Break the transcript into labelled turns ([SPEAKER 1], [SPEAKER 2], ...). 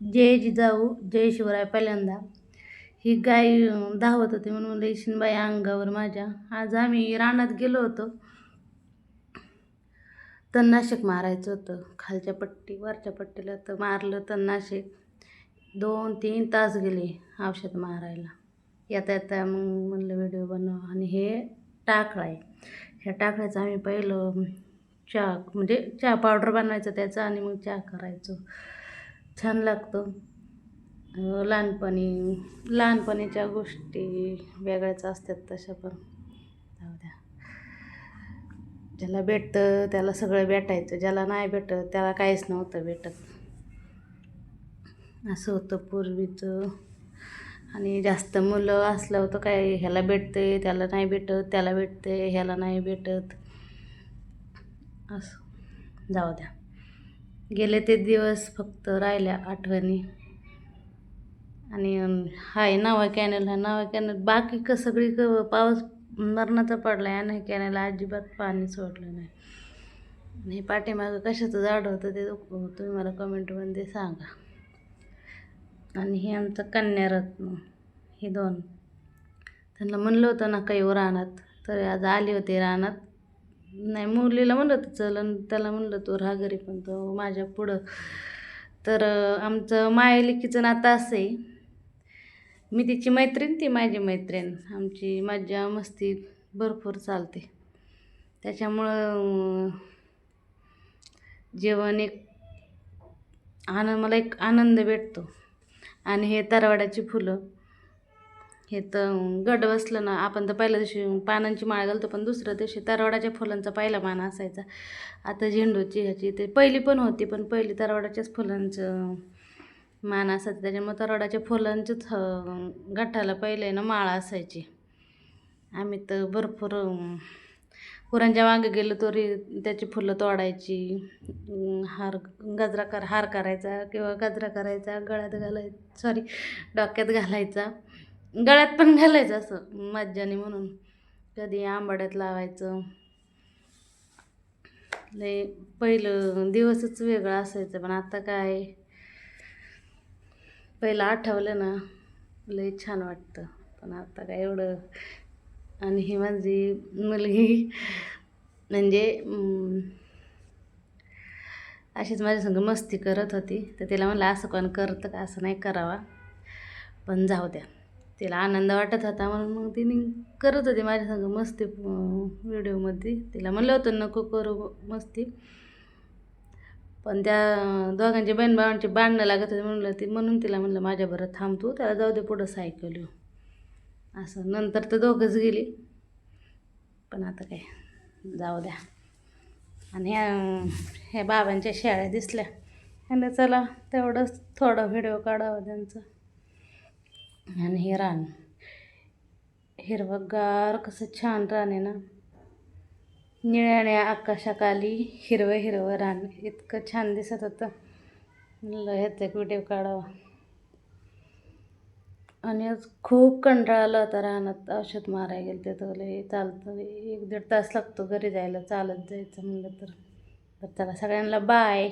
[SPEAKER 1] जय जिजाऊ जय शिवराय पहिल्यांदा. ही गाय धावत होती म्हणून म्हणलं अंगावर माझ्या. आज आम्ही रानात गेलो होतो. तणनाशक मारायचं होतं. खालच्या पट्टी वरच्या पट्टीला तर मारलं तणनाशक दोन तीन तास गेले औषध मारायला. येता येता मग म्हणलं व्हिडिओ बनव. आणि हे टाकळा आहे. ह्या टाकळ्याचं आम्ही पहिलं चहा म्हणजे चहा पावडर बनवायचं त्याचं आणि मग चहा करायचो. छान लागतो. लहानपणी लहानपणीच्या गोष्टी वेगळ्याच असतात तशा पण. जाऊ द्या. ज्याला भेटतं त्याला सगळं भेटायचं. ज्याला नाही भेटत त्याला काहीच नव्हतं भेटत. असं होतं पूर्वीचं. आणि जास्त मुलं असलं होतं काय ह्याला भेटते त्याला नाही भेटत त्याला भेटते ह्याला नाही भेटत. असं. जाऊ द्या. गेले ते दिवस फक्त राहिल्या आठवणी. आणि हाय नावा कॅनल हा नावा कॅनल. बाकी क सगळी क पाऊस मरणाचा पडला आहे आणि कॅनल अजिबात पाणी सोडलं नाही. हे पाठीमागं कशाचं झाड होतं ते तुम्ही मला कमेंटमध्ये सांगा. आणि हे आमचं कन्यारत्न हे दोन. त्यांना म्हणलं होतं ना काही हो रानात. तर आज आली होती रानात. नाही मुलीला म्हणलं तर चल. आणि त्याला म्हणलं तो राहा घरी पण तो माझ्या पुढं. तर आमचं मायलिकीचं नातं असं आहे. मी तिची मैत्रीण ती माझी मैत्रीण. आमची मज्जा मस्ती भरपूर चालते. त्याच्यामुळं जेवण एक आनंद मला एक आनंद भेटतो. आणि हे तरवाड्याची फुलं. हे तर गड बसलं ना. आपण तर पहिल्या दिवशी पानांची माळ घालतो पण दुसऱ्या दिवशी तरवडाच्या फुलांचा पहिला मान असायचा. आता झेंडूची ह्याची ते पहिली पण होती पण पहिली तरवडाच्याच फुलांचं मान असायचं. त्याच्यामुळे तरवडाच्या फुलांचंच अं, पहिले ना माळ असायची. आम्ही तर भरपूर पुरांच्या मागे गेलो तरी त्याची फुलं तोडायची. हार गजरा कर हार करायचा किंवा गजरा करायचा गळ्यात घालाय सॉरी डोक्यात घालायचा. गळ्यात पण घालायचं असं मज्जाने म्हणून. कधी आंबाड्यात लावायचं. लय पहिलं दिवसच वेगळं असायचं पण आता काय? पहिलं आठवलं ना लय छान वाटतं. पण आता काय एवढं? आणि ही माझी मुलगी म्हणजे अशीच माझ्या संग मस्ती करत होती. तर तिला म्हणलं असं कोण करतं का? असं नाही करावा. पण जाऊ द्या. तिला आनंद वाटत होता म्हणून मग तिने करत होती माझ्या संग मस्ती व्हिडिओमध्ये तिला म्हणलं होतं नको करू मस्ती. पण त्या दोघांची बहीण भावांची बांधणं लागत होती म्हणलं ती म्हणून तिला म्हणलं माझ्याबरोबर थांब तू त्याला जाऊ दे पुढं सायकल येऊ. असं. नंतर तर दोघंच गेली. पण आता काय जाऊ द्या. आणि ह्या ह्या बाबांच्या शेळ्या दिसल्या. आणि चला तेवढंच थोडा व्हिडिओ काढावा त्यांचा. आणि हे रान. हिरवंगार कसं छान रान आहे ना. निळ्या आकाशाखाली हिरवं हिरवं रान. इतकं छान दिसत होतं. म्हणलं ह्याचा एक व्हिडिओ काढावा. आणि आज खूप कंटाळा आला होता रानात. औषध मारायला गेलं ते तोले चालतं. एक दीड तास लागतो घरी जायला. चालत जायचं म्हणलं तर. तर चला सगळ्यांना बाय